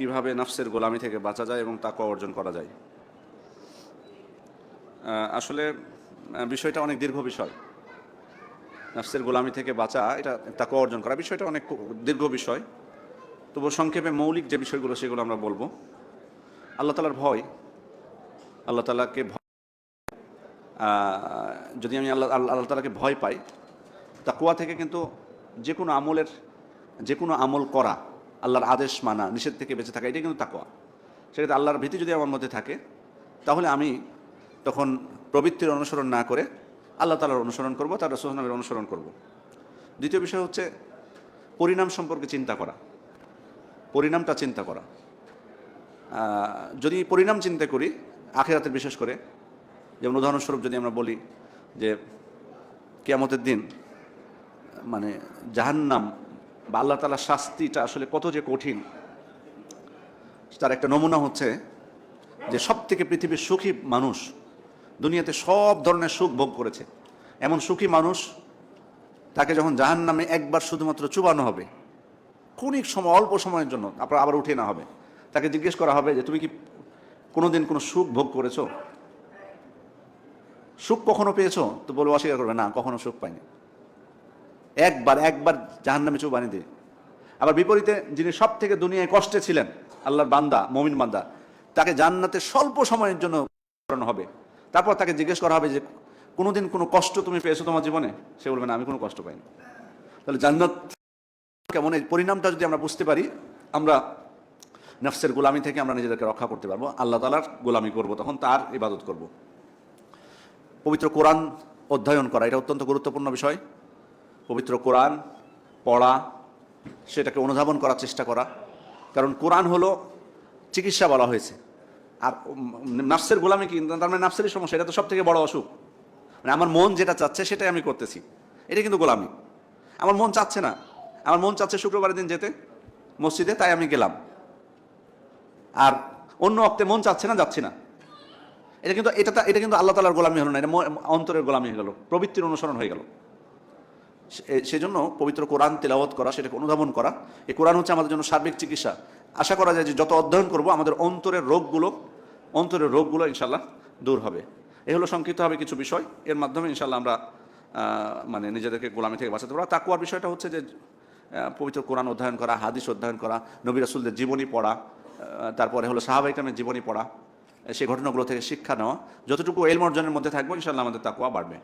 কীভাবে নফসের গোলামি থেকে বাঁচা যায় এবং তাকওয়া অর্জন করা যায়। আসলে বিষয়টা অনেক দীর্ঘ বিষয়। নাফসের গোলামি থেকে বাঁচা, এটা তাকওয়া অর্জন করা বিষয়টা অনেক দীর্ঘ বিষয়। তবু সংক্ষেপে মৌলিক যে বিষয়গুলো, সেগুলো আমরা বলব। আল্লাহ তালার ভয়। আল্লাহ তালাকে ভয় যদি আমি আল্লাহ আল্লাহ তালাকে ভয় পাই তা তাকুয়া থেকে কিন্তু যে কোনো আমলের, যে কোনো আমল করা আল্লাহর আদেশ মানা, নিষেধ থেকে বেঁচে থাকা, এটাই কিন্তু তাকুয়া সেক্ষেত্রে আল্লাহর ভীতি যদি আমার মধ্যে থাকে, তাহলে আমি তখন প্রবৃত্তির অনুসরণ না করে আল্লাহ তালার অনুসরণ করব, তার রসুলের অনুসরণ করব। দ্বিতীয় বিষয় হচ্ছে পরিণাম সম্পর্কে চিন্তা করা। পরিণামটা চিন্তা করা। যদি পরিণাম চিন্তা করি, আখেরাতের বিশেষ করে, যেমন উদাহরণস্বরূপ যদি আমরা বলি যে, কেয়ামতের দিন মানে জাহান্নাম বা আল্লাহ তালার শাস্তিটা আসলে কত যে কঠিন, তার একটা নমুনা হচ্ছে যে সব থেকে পৃথিবীর সুখী মানুষ দুনিয়াতে সব ধরনের সুখ ভোগ করেছে। এমন সুখী মানুষ তাকে যখন জাহান নামে একবার শুধুমাত্র চুবানো হবে, ক্ষণিক সময়, অল্প সময়ের জন্য, তারপর আবার উঠে না হবে, তাকে জিজ্ঞেস করা হবে যে, তুমি কি কোনোদিন কোনো সুখ ভোগ করেছ? সুখ কখনো পেয়েছ? তো বলব, অস্বীকার করবে। না, কখনো সুখ পাইনি। একবার একবার জাহান নামে চুপ বানিয়ে দিয়ে আবার বিপরীতে যিনি সব থেকে দুনিয়ায় কষ্টে ছিলেন, আল্লাহর বান্দা, মমিন বান্দা, তাকে জান্নাতে স্বল্প সময়ের জন্য করানো হবে। তারপর তাকে জিজ্ঞেস করা হবে যে, কোনোদিন কোনো কষ্ট তুমি পেয়েছ তোমার জীবনে? সে বলবে, না, আমি কোনো কষ্ট পাইনি। তাহলে জান্নাত কেমন? এই পরিণামটা যদি আমরা বুঝতে পারি, আমরা নফসের গোলামি থেকে আমরা নিজেদেরকে রক্ষা করতে পারব। আল্লাহ তালার গোলামি করব, তখন তার ইবাদত করব। পবিত্র কোরআন অধ্যয়ন করা, এটা অত্যন্ত গুরুত্বপূর্ণ বিষয়। পবিত্র কোরআন পড়া সেটাকে অনুধাবন করার চেষ্টা করা। কারণ কোরআন হলো চিকিৎসা বলা হয়েছে। আর উম, নাফসের গোলামি কি? তার মানে নাফসেরই সমস্যা এটা তো সব থেকে বড় অসুখ। মানে আমার মন যেটা চাচ্ছে সেটাই আমি করতেছি। এটা কিন্তু গোলামি। আমার মন চাচ্ছে না। আমার মন চাচ্ছে শুক্রবারের দিন যেতে মসজিদে তাই আমি গেলাম। আর অন্য অক্তে মন চাচ্ছে না যাচ্ছি না। এটা কিন্তু এটা এটা কিন্তু আল্লাহ তালার গোলামি হলো না এটা অন্তরের গোলামি হয়ে গেল প্রবৃত্তির অনুসরণ হয়ে গেল। সেজন্য পবিত্র কোরআন তেলাওয়াত করা, সেটাকে অনুধাবন করা। এই কোরআন হচ্ছে আমাদের জন্য সার্বিক চিকিৎসা। আশা করা যায় যে যত অধ্যয়ন করব, আমাদের অন্তরের রোগগুলো অন্তরের রোগগুলো ইনশাল্লাহ দূর হবে। এ হলো সংক্ষিপ্তভাবে কিছু বিষয়। এর মাধ্যমে ইনশাল্লাহ আমরা মানে নিজেদেরকে গোলামি থেকে বাঁচাতে পারব। তাকুয়ার বিষয়টা হচ্ছে যে পবিত্র কোরআন অধ্যয়ন করা, হাদিস অধ্যয়ন করা, নবী রাসুলদের জীবনী পড়া তারপরে হলো সাহাবাইকামের জীবনী পড়া সেই ঘটনাগুলো থেকে শিক্ষা নেওয়া। যতটুকু এলম অর্জনের মধ্যে থাকব ইনশাল্লাহ আমাদের তাকুয়া বাড়বে।